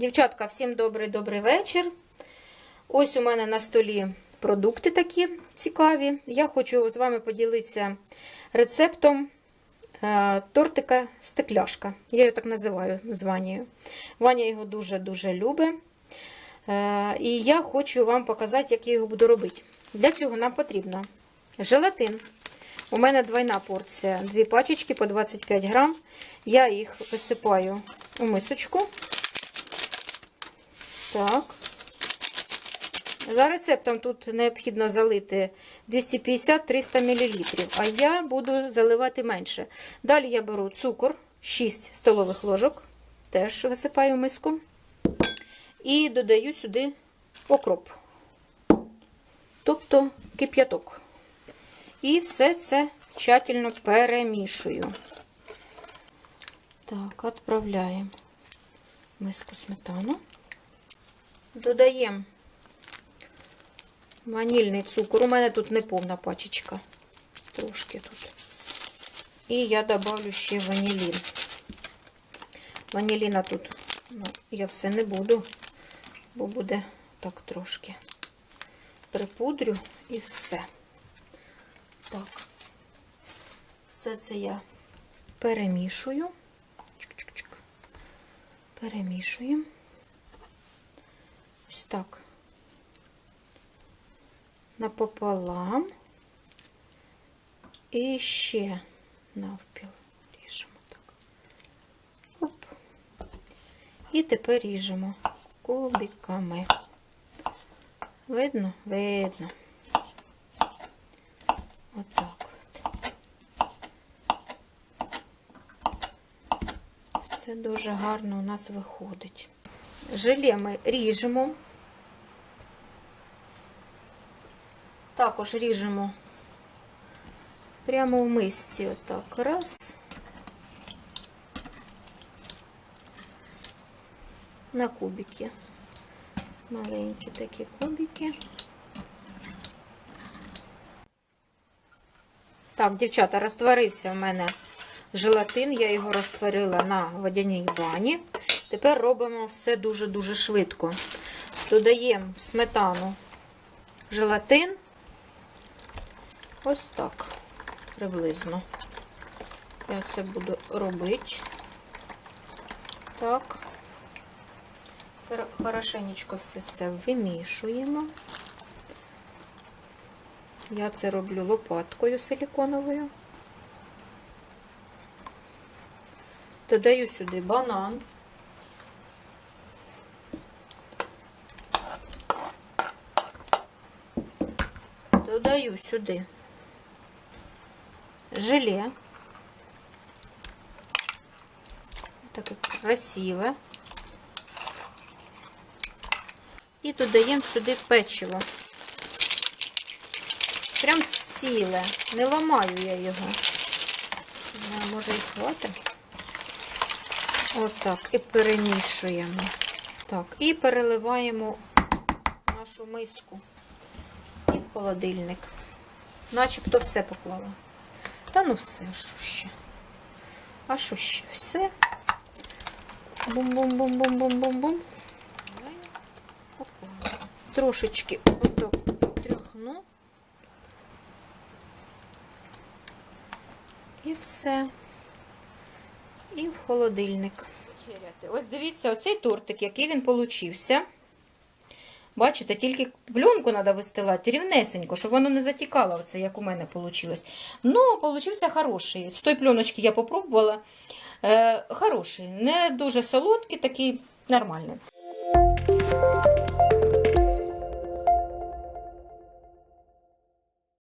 Дівчатка, всім добрий-добрий вечір. Ось у мене на столі продукти такі цікаві. Я хочу з вами поділитися рецептом е, тортика стекляшка. Я його так називаю з Ванією. Ваня його дуже-дуже любить. Е, І я хочу вам показати, як я його буду робити. Для цього нам потрібно желатин. У мене двойна порція, дві пачечки по 25 грам. Я їх висипаю у мисочку. Так. За рецептом тут необхідно залити 250-300 мл, а я буду заливати менше. Далі я беру цукор 6 столових ложок, теж висипаю в миску. І додаю сюди окроп, тобто кип'яток. І все це тщательно перемішую. Так, відправляємо миску сметану. Додаємо ванільний цукор. У мене тут не повна пачечка. Трошки тут. І я добавлю ще ванілін. Ваніліна тут ну, я все не буду, бо буде так трошки припудрю і все. Так, все це я перемішую. Чик-чик-чик. Перемішуємо. Так. Напополам. І ще навпіл ріжемо так. Оп. І тепер ріжемо кубиками. Видно? Видно. Отак от. Все дуже гарно у нас виходить. Желе ми ріжемо. Також ріжемо прямо в мисці. Отак. Раз. На кубики. Маленькі такі кубики. Так, дівчата, розтворився в мене желатин. Я його розтворила на водяній бані. Тепер робимо все дуже-дуже швидко. Додаємо в сметану желатин. Ось так, приблизно. Я це буду робити. Так. Хорошенечко все це вимішуємо. Я це роблю лопаткою силіконовою. Додаю сюди банан. Додаю сюди желе. Таке красиве. І додаємо сюди печиво. Прям ціле. Не ламаю я його. Не може і хватить. Отак. І перемішуємо. Так, і переливаємо нашу миску і в холодильник. Начебто все поклала. Та ну все, що ще? А що ще? Все. Бум-бум-бум-бум-бум-бум-бум. Трошечки отак тряхну. І все. І в холодильник. Ось дивіться, оцей тортик, який він получився. Бачите, тільки пленку треба вистилати рівнесенько, щоб воно не затікало, оце, як у мене вийшло. Ну, получився хороший. З тої пленочки я попробувала. Е, хороший, не дуже солодкий, такий нормальний.